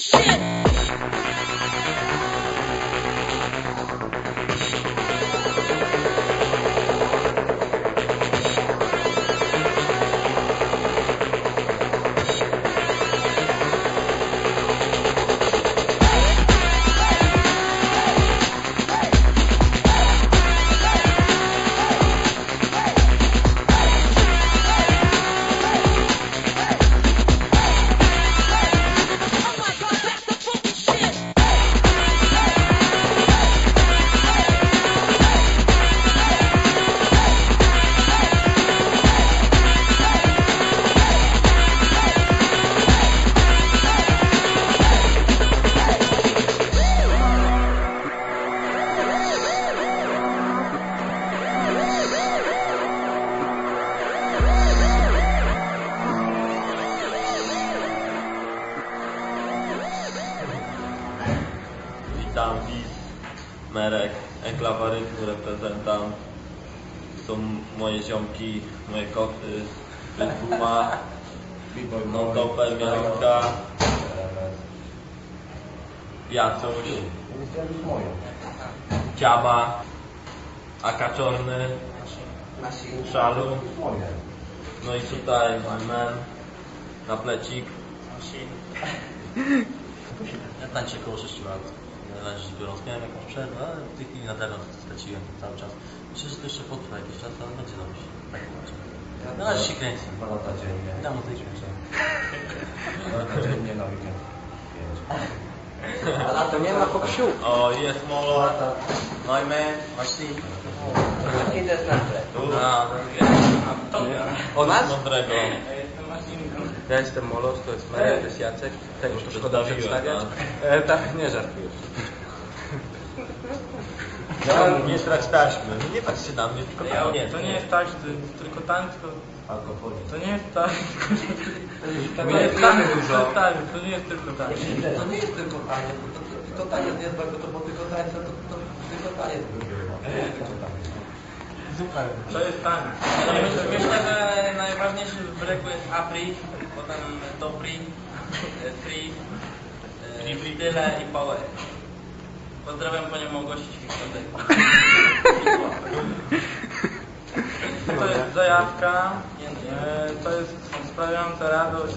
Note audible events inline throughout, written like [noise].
shit. Reprezentant. Są moje ziomki, moje koty, Bytbuma, No Topper, Mialinka, Jacuś, Ciaba, Aka Czorny, Szalu, no i tutaj my man, na plecik. Ja tańczę około 6 lat. Na rzecz biorąc, miałem jakąś przerwę, ale w tej chwili nadal straciłem cały czas. Myślę, że to jeszcze potrwa jakiś czas, ale będzie dobrze. Tak uważam. Na razie się kręci. Dwa lata [laughs] dziennie. Dam mu tej kręci. Dwa lata dziennie na weekend. Pięć. A lato nie ma koksiu. O, jest Molo. Neumann, Marcin. Idę na tle. A, O nas? Mądrego. Ja jestem Molos, to jest Marek, to jest Jacek. Tego to szkoda przedstawiać. tak. E, tak, nie żartuję. No, nie trać taśmy. Nie patrz się na mnie, tylko Ja, tam nie, to nie jest tak, że jest tylko tańc, tylko Alkoholizm. to nie jest tak, to nie nie jest tańc, dużo. to nie jest tylko tańc. To nie jest tylko taniec, to, to, to taniec nie jest, bo to bo tylko taniec, to, to tylko taniec by było. To jest. Ja myślę, że najważniejszy w breaku jest Apri, potem Dopri, [laughs] e, Free, e, Tyle i Power. Pozdrawiam panią Małgosię Świętego. [laughs] To jest zajawka, to jest sprawiające radość,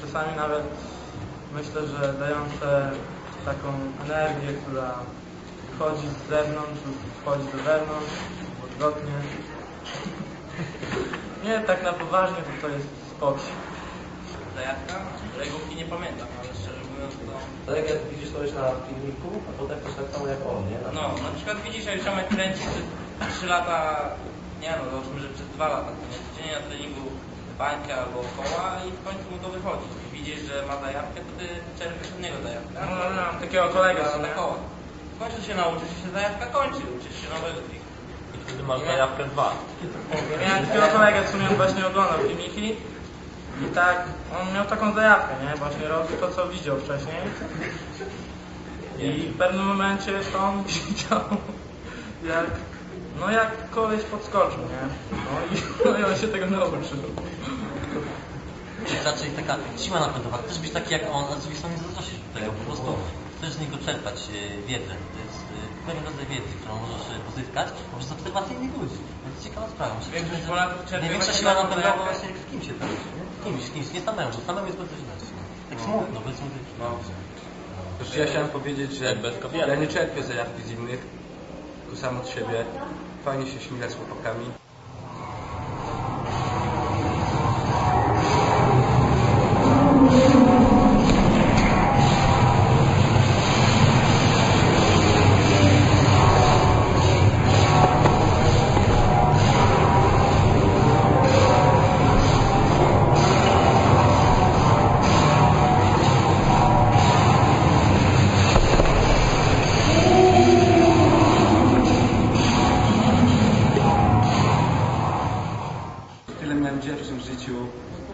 czasami nawet myślę, że dające taką energię, która wchodzi z zewnątrz lub wchodzi do wewnątrz, odwrotnie. Nie, tak na poważnie to to jest spokój. Zajawka? Regułki nie pamiętam, ale szczerze mówiąc to... Tak jak widzisz to już na filmiku, a potem też tak samo jak on, nie? Na No, na przykład widzisz, jak ziomek kręci przez 3 lata, nie no, załóżmy, że przez 2 lata, to nie codziennie na treningu bańkę albo koła i w końcu mu to wychodzi. I widzisz, że ma zajawkę, to ty czerpiesz od niego zajawkę. No, no, no, takiego kolegę, na, co na nie? koła. W końcu się nauczysz i się zajawka kończy, uczysz się nowego triku. I wtedy masz zajawkę dwa. Ja miałem takiego kolegę, co mnie właśnie oglądał filmiki i tak, on miał taką zajawkę, nie? Właśnie robił to, co widział wcześniej. I w pewnym momencie on [laughs] widział, jak, no jak koleś podskoczył, nie? No i, [laughs] no i on się tego nauczył. Jest raczej taka siła napędowa. Chcesz być taki jak on, a z nie zazdrościsz tego. Po prostu chcesz z niego czerpać e, wiedzę. To jest e, pewien rodzaj wiedzy, którą możesz e, pozyskać poprzez obserwację innych ludzi. To jest ciekawa sprawa. Myślę, Większość Polaków czerpie Największa właśnie siła napędowa właśnie w kimś się nie? W kimś, w kimś, nie samemu, bo samemu jest bardzo źle. Tak smutno, bez muzyki. No. Już ja chciałem powiedzieć, że Jak bez ja nie czerpię zajawki z innych, tylko sam od siebie. Fajnie się śmiać z chłopakami. Dziewczyn w życiu,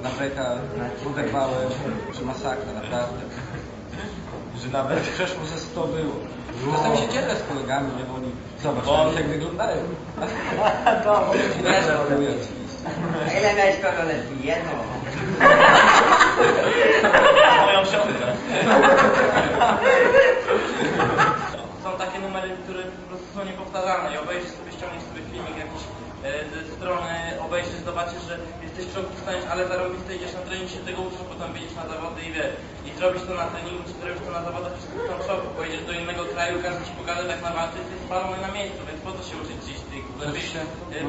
na beka oderwałem, że masakra, naprawdę. Że nawet przeszło ze 100 było. Czasami się dzielę z kolegami, nie, bo oni, zobacz, Bo- jak wyglądają. Wiesz, Żałuję oczywiście. A ile miałeś koronet? Jedną. [laughs] Moją siostrę. [laughs] numerem, które po prostu są niepowtarzalne i obejrzysz sobie, ściągniesz sobie filmik jakiś e, ze strony, obejrzysz, zobaczysz, że jesteś kroki staniesz, ale zarobiste idziesz na trening, się tego uczysz, potem wyjdziesz na zawody i wiesz, i zrobisz to na treningu, czy zrobisz to na zawodach, czy w tam szoku, pojedziesz do innego kraju, każdy ci pokaże tak na walce, jesteś palą na miejscu, więc po co się uczyć gdzieś tych, lepiej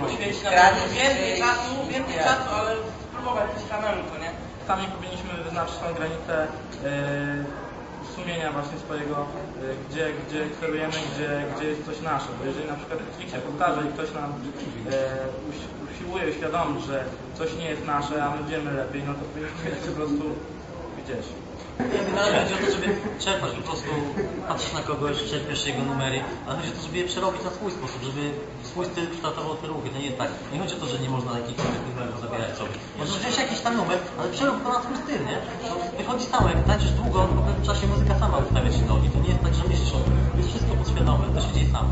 poświęcić na to więcej czasu, więcej czasu, ale spróbować coś samemu, to nie? Sami powinniśmy wyznaczyć tą granicę yy, sumienia właśnie swojego, e, gdzie, gdzie celujemy, gdzie, gdzie jest coś nasze. Bo jeżeli na przykład w się powtarza i ktoś nam e, usi- usiłuje uświadomić, że coś nie jest nasze, a my wiemy lepiej, no to powinniśmy mieć po prostu gdzieś. Nie, generalnie chodzi o to, żeby czerpać po prostu, patrzeć na kogoś, czerpiesz jego numery, ale chodzi o to, żeby je przerobić na swój sposób, żeby swój styl kształtował te ruchy. To nie jest tak. Nie chodzi o to, że nie można jakichkolwiek numerów zabierać sobie. Możesz wziąć jakiś tam numer, ale przerób go na swój styl, nie? Wychodzi samo, jak tańczysz długo, po pewnym czasie muzyka sama ustawia ci nogi. To nie jest tak, że myślisz o tym. To jest wszystko podświadome, to się dzieje samo.